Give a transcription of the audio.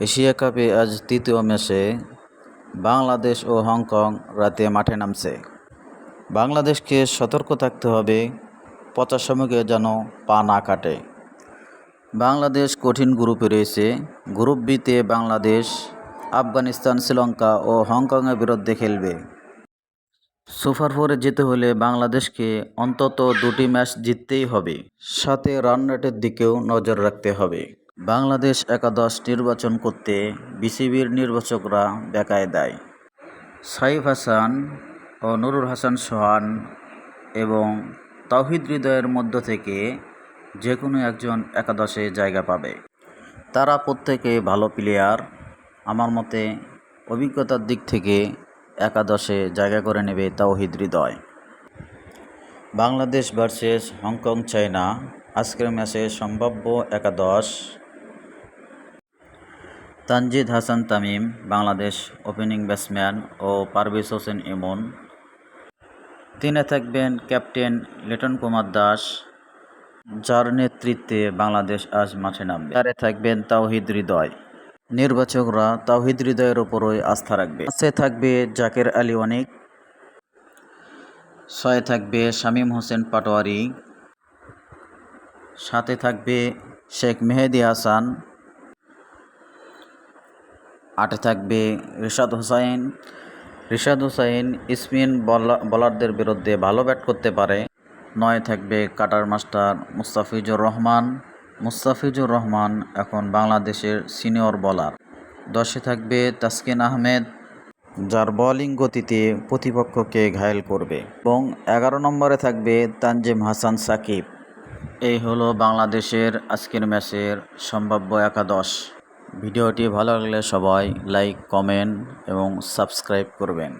Asia কাপে আজ তৃতীয় ম্যাচে বাংলাদেশ ও হংকং রাতে মাঠে নামছে। বাংলাদেশকে সতর্ক থাকতে হবে পচার সমুখে যেন পা না কাটে। বাংলাদেশ কঠিন গ্রুপে রয়েছে। গ্রুপ বিতে বাংলাদেশ, আফগানিস্তান, শ্রীলঙ্কা ও হংকংয়ের বিরুদ্ধে খেলবে। সুপার ফোরে যেতে হলে বাংলাদেশকে অন্তত দুটি ম্যাচ জিততেই হবে। সাথে রান রেটের দিকেও নজর রাখতে হবে। বাংলাদেশ একাদশ নির্বাচন করতে বিসিবির নির্বাচকরা বেকায় দেয় সাইফ হাসান ও নুরুল হাসান সোহান এবং তাওহিদ হৃদয়ের মধ্য থেকে যে কোনো একজন একাদশে জায়গা পাবে। তারা প্রত্যেকে ভালো প্লেয়ার আমার মতে অভিজ্ঞতার দিক থেকে একাদশে জায়গা করে নেবে Towhid Hridoy. Bangladesh versus Hong Kong China. আজকের ম্যাচে সম্ভাব্য একাদশ তানজিদ হাসান তামিম, বাংলাদেশ ওপেনিং ব্যাটসম্যান ও পারভেজ হোসেন ইমন। তিনে থাকবেন ক্যাপ্টেন লিটন কুমার দাস, যার নেতৃত্বে বাংলাদেশ আজ মাঠে নামবে। চারে থাকবেন তাওহিদ হৃদয়। নির্বাচকরা তাওহিদ হৃদয়ের ওপরই আস্থা রাখবে। পাঁচে থাকবে জাকের আলী অনিক। ছয়ে থাকবে শামীম হোসেন পাটোয়ারি। সাথে থাকবে শেখ মেহেদি হাসান। আটে থাকবে রিশাদ হোসাইন। রিশাদ হোসাইন স্পিন বলারদের বিরুদ্ধে ভালো ব্যাট করতে পারে। নয় থাকবে কাটার মাস্টার মুস্তাফিজুর রহমান। মুস্তাফিজুর রহমান এখন বাংলাদেশের সিনিয়র বলার। দশে থাকবে তাসকিন আহমেদ, যার বোলিং গতিতে প্রতিপক্ষকে ঘায়েল করবে। এবং এগারো নম্বরে থাকবে তানজিম হাসান সাকিব। এই হলো বাংলাদেশের আজকের ম্যাচের সম্ভাব্য একাদশ। ভিডিওটি ভালো লাগলে সবাই লাইক কমেন্ট এবং সাবস্ক্রাইব করবেন।